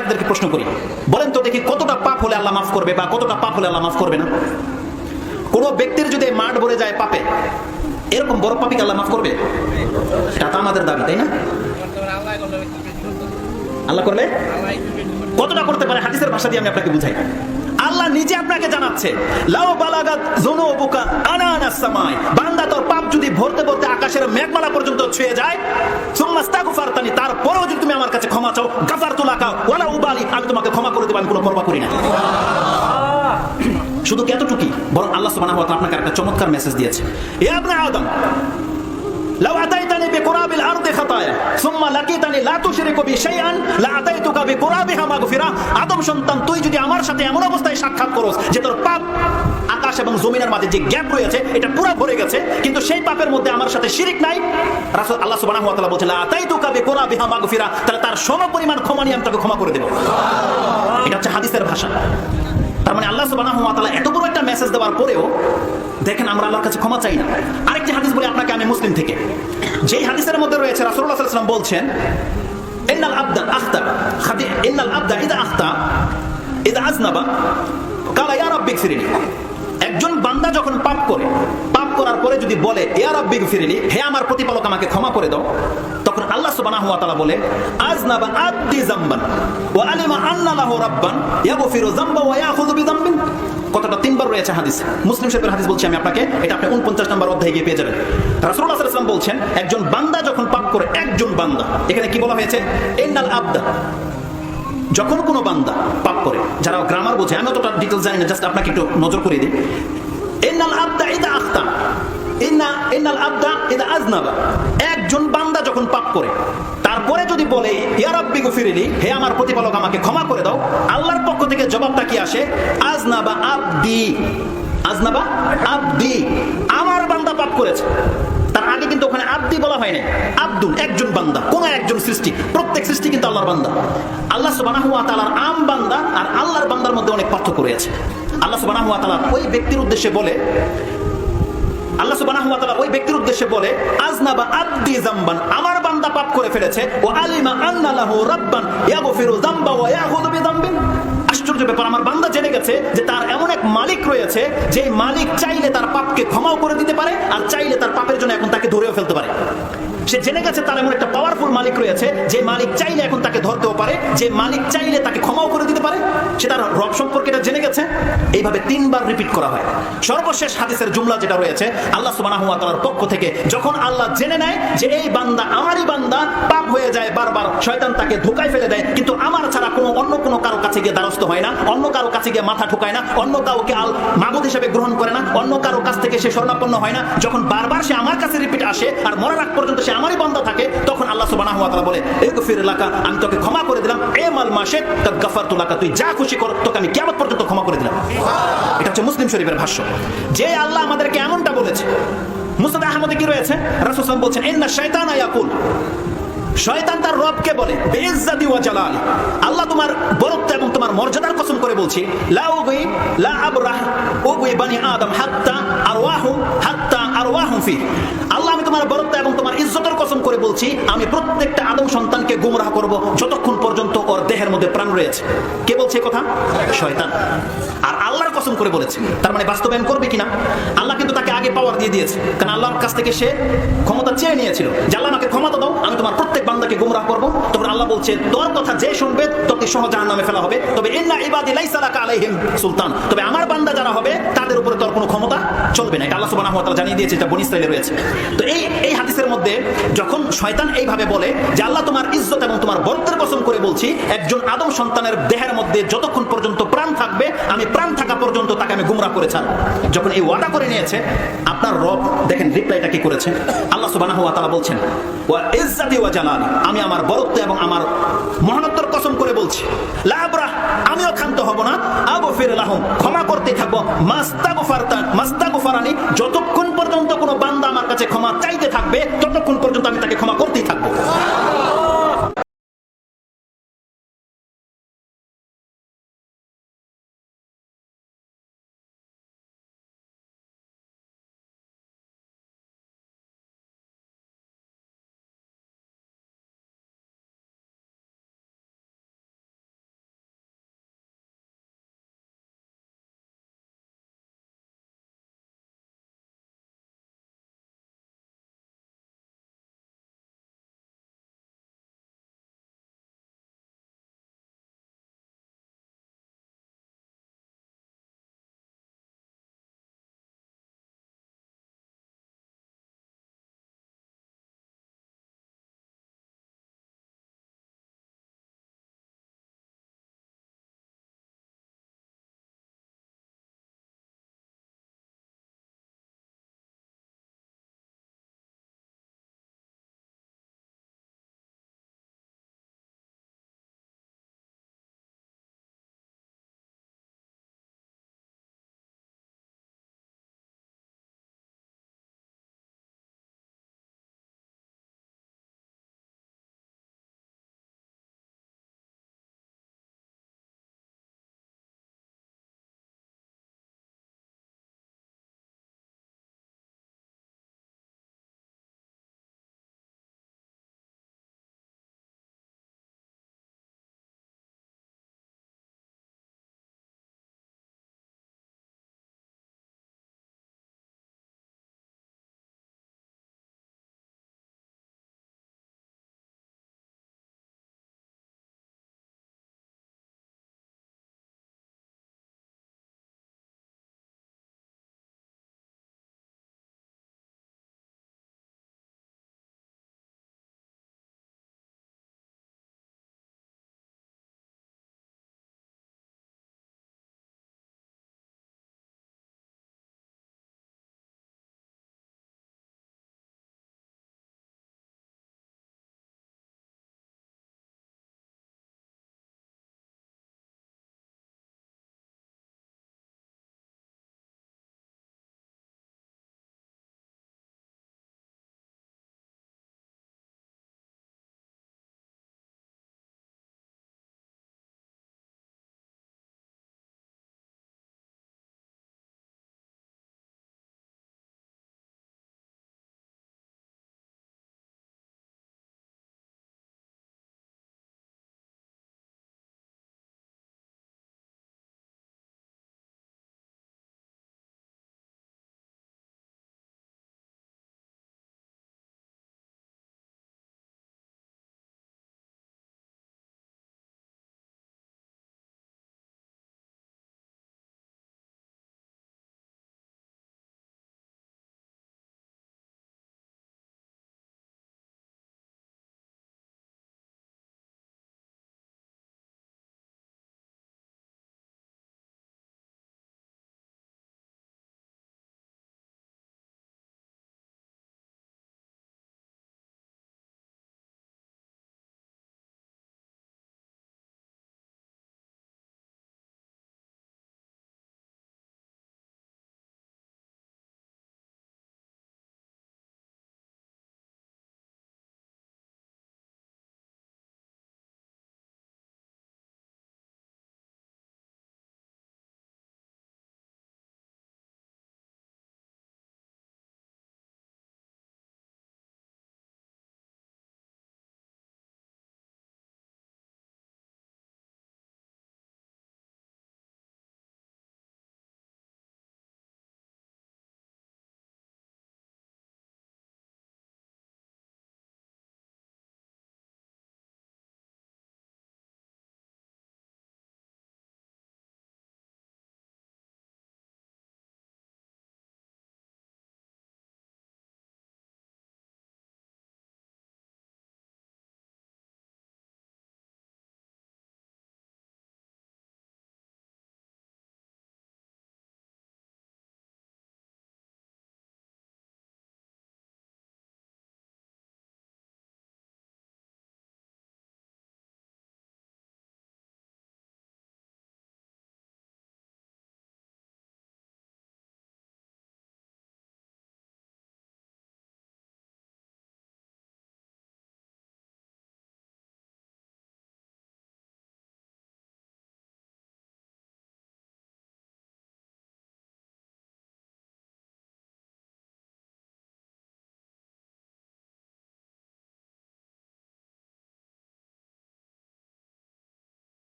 আপনাদেরকে প্রশ্ন করি। বলেন তো দেখি কতটা পাপ হলে আল্লাহ মাফ করবে বা কতটা পাপ হলে আল্লাহ মাফ করবে না? কোনো ব্যক্তির যদি মাঠ ভরে যায় পাপে, এরকম বড় পাপিকে আল্লাহ মাফ করবে? এটা তো আমাদের দাবি, তাই না? আল্লাহ করবে? কতটা করতে পারে? হাদিসের ভাষা দিয়ে আমি আপনাকে বুঝাই। আল্লাহ নিজে আপনাকে জানাচ্ছে লাও বালাগাত যুনুবুকা আনানাস সামাই বান্দা তোর পাপ যদি ভরতে ভরতে আকাশের মেঘমালা পর্যন্ত ছুঁয়ে যায় সুম্মা আস্তাগফারতানি তারপরেও যদি তুমি আমার কাছে ক্ষমা চাও গাফারতু লাকা ওয়ালা উবালি আমি তোমাকে ক্ষমা করে দেব আমি কোনো পরোয়া করি না। শুধু কি এতটুকুই? বরং আল্লাহ সুবহানাহু ওয়া তাআলা আপনাকে একটা চমৎকার মেসেজ দিয়েছে। ইয়া ইবনে আদম লাউ আতাইতানি বিকুরাবিল আরদি খাতায়া, সুম্মা লাকিতানি লা তুশরিকু বি শাইআন, লা আতাইতুকা বিকুরাবিহা মাগফিরা। আদম সন্তান, তুই যদি আমার সাথে এমন অবস্থায় সাক্ষাৎ করস যে তোর পাপ আকাশ এবং জমিনের মাঝে যে গ্যাপ রয়েছে, এটা পুরো ভরে গেছে, কিন্তু সেই পাপের মধ্যে আমার সাথে শিরিক নাই। রাসূল আল্লাহ সুবহানাহু ওয়া তাআলা বলেছেন, লা আতাইতুকা বিকুরাবিহা মাগফিরা তাহলে তার সমপরিমাণ ক্ষমা নিয়ে আমি তাকে ক্ষমা করে দেব। এটা হচ্ছে হাদিসের ভাষা। তার মানে আল্লাহ সুবাহ এত বড় একটা মেসেজ দেওয়ার পরেও দেখেন আমরা আল্লাহর কাছে ক্ষমা চাই না। আরেকটি হাদিস বলে আপনাকে আমি মুসলিম থেকে। যেই হাদিসের মধ্যে রয়েছে রাসূলুল্লাহ সাল্লাল্লাহু বলছেন এন্নাল আবদা আখতা খাদি এন্নাল আবদা ইদা আখতা। ইদা আজনাবা। কালা ইয়ার রাব্বি ফিরিনি একজন বান্দা যখন পাপ করে করার পরে যদি বলে রাব্বি ফিরিনি হে আমার প্রতিপালক, আমাকে ক্ষমা করে দাও, তখন আল্লাহ সুবহানাহু ওয়া তাআলা বলে আজনাবা আদ্দি জামবান ওয়া আলিমা আন্না লাহু রাব্বান ইয়াগফিরু যামবা ওয়া ইয়াখুযু বিযামবিন। কতটা তিনবার রয়েছে হাদিস। মুসলিম শরীফের হাদিস বলছি আমি আপনাকে, এটা আপনি উনপঞ্চাশ নম্বর অধ্যায়ে গিয়ে পেয়ে যাবেন। রাসূলুল্লাহ আলাইহি ওয়াসাল্লাম বলছেন, একজন বান্দা যখন পাপ করে একজন বান্দা এখানে কি বলা হয়েছে? ইন্নাল আবদা যখন কোনো বান্দা পাপ করে, যারা গ্রামার বোঝে, আমি অতটা ডিটেলস জানি না জাস্ট আপনাকে একটু নজর করে দিই। ইন্নাল আবদা ইদা আখতা একজন বান্দা যখন পাপ করে, তারপরে যদি বলে, ইয়া রাব্বি গফিরলি হে আমার প্রতিপালক, আমাকে ক্ষমা করে দাও, আল্লাহর পক্ষ থেকে জবাবটা কি আসে? আজনাবা আবদি। আজনাবা আবদি। আমার বান্দা পাপ করেছে। কিন্তু ওখানে আব্দি বলা হয়নি। আব্দুল একজন বান্দা, কোন একজন সৃষ্টি, প্রত্যেক সৃষ্টি কিন্তু আল্লাহর বান্দা। আল্লাহ ওয়া আম বান্দা আর আল্লাহর বান্দার মধ্যে অনেক পার্থক্য রয়েছে। ওই ব্যক্তির উদ্দেশ্যে বলে আল্লাহ সুবাহ ওই ব্যক্তির উদ্দেশ্যে বলে আজনাবা আব্দি জাম্বান, আমার বান্দা পাপ করে ফেলেছে, ও আলিমা আন্না রব্বান ইয়াগফিরু জাম্বা ওয়া ইয়াখুযু আশ্চর্য ব্যাপার, আমার বান্দা জেনে গেছে যে তার এমন এক মালিক রয়েছে যে মালিক চাইলে তার পাপকে ক্ষমাও করে দিতে পারে, আর চাইলে তার পাপের জন্য এখন তাকে ধরেও ফেলতে পারে। সে জেনে গেছে তার এমন একটা পাওয়ারফুল মালিক রয়েছে, যে মালিক চাইলে এখন তাকে ধরতেও পারে, যে মালিক চাইলে তাকে ক্ষমাও করে দিতে পারে, সে তার রব সম্পর্কে এটা জেনে গেছে। এইভাবে তিনবার রিপিট করা হয়। সর্বশেষ হাদিসের জুমলা যেটা রয়েছে, আল্লাহ সুবহানাহু ওয়া পক্ষ থেকে যখন আল্লাহ জেনে নেয় যে এই বান্দা আমারই বান্দা, পাপ হয়ে যায় বারবার, শয়তান তাকে ধোকায় ফেলে দেয়, কিন্তু আমার ছাড়া কোনো অন্য কোনো কারও কাছে গিয়ে দ্বারস্থ হয় না, অন্য কারও কাছে গিয়ে মাথা ঠুকায় না, অন্য কাউকে আল মাবুদ হিসেবে গ্রহণ করে না, অন্য কারও কাছ থেকে সে স্বর্ণাপন্ন হয় না। যখন বারবার সে আমার কাছে রিপিট আসে, আর মরার আগ পর্যন্ত সে আমারই বান্দা থাকে, তখন আল্লাহ তাআলা বলে, ইগফির লাকা, আমি তোকে ক্ষমা করে দিলাম। এ মাল মাসে কাদ গাফারতু তুই যা খুশি কর, তোকে আমি কিয়ামত পর্যন্ত ক্ষমা করে দিলাম। এটা হচ্ছে মুসলিম শরীফের ভাষ্য। যে আল্লাহ আমাদেরকে এমনটা বলেছে মুসাদ আহমদে কি রয়েছে? রাসূল বলছেন, ইন্না শাইতানা ইয়াকুল। শয়তান তার রবকে বলে, বেইজ্জতি ওয়া জালাল। আল্লাহ তোমার বরত্ব এবং তোমার মর্যাদার কসম করে বলছি, লা উগি, লা আবরাহ, উগি বানি আদম হাত্তা আরওয়াহু হাত্তা আদম সন্তানকে গুমরাহ যতক্ষণ পর্যন্ত ওর দেহের মধ্যে প্রাণ রয়েছে। কথা? আর আল্লাহর কসম করে বলেছে। তার মানে বাস্তবায়ন করবে কিনা? আল্লাহ কিন্তু তাকে আগে পাওয়ার দিয়ে দিয়েছে। কারণ আল্লাহর কাছ থেকে সে ক্ষমতা চেয়ে নিয়েছিল। যে আমাকে ক্ষমতা দাও, আমি তোমার প্রত্যেক বান্দাকে গুমরাহ করব। তখন আল্লাহ বলছে তোর কথা যে শুনবে, তোকে সহ জাহান্নামে ফেলা হবে। তবে ইন্না ইবাদি লাইসা লাকা আলাইহিম সুলতান। তবে আমার বান্দা যারা হবে, তাদের উপরে তোর কোনো ক্ষমতা চলবে না। আল্লাহ সুবহানাহু ওয়া তাআলা জানিয়ে দিয়েছে, এটা বনী ইসরাইলে রয়েছে। তো এই এই হাদিসের মধ্যে যখন শয়তান এইভাবে বলে যে আল্লাহ তোমার ইজ্জত এবং তোমার বরত্বের কসম করে বলছি, একজন আদম সন্তানের দেহের মধ্যে যতক্ষণ পর্যন্ত প্রাণ থাকবে, আমি প্রাণ থাকা পর্যন্ত তাকে আমি গুমরাহ করে ছাড়ব। যখন এই ওয়াদা করে নিয়েছে, আপনার রব দেখেন রিপ্লাইটা কি করেছে? আল্লাহ তাআলা বলছেন আমি আমার বরত্ব এবং আমার মহানত্বর কসম করে বলছি আমিও ক্ষান্ত হব না। আবফির লাহুম, ক্ষমা করতে থাকব। মাস্তাগফারতান মাস্তাগফারানি, যতক্ষণ পর্যন্ত কোনো বান্দা আমার কাছে ক্ষমা চাইতে থাকবে, ততক্ষণ পর্যন্ত আমি তাকে ক্ষমা করব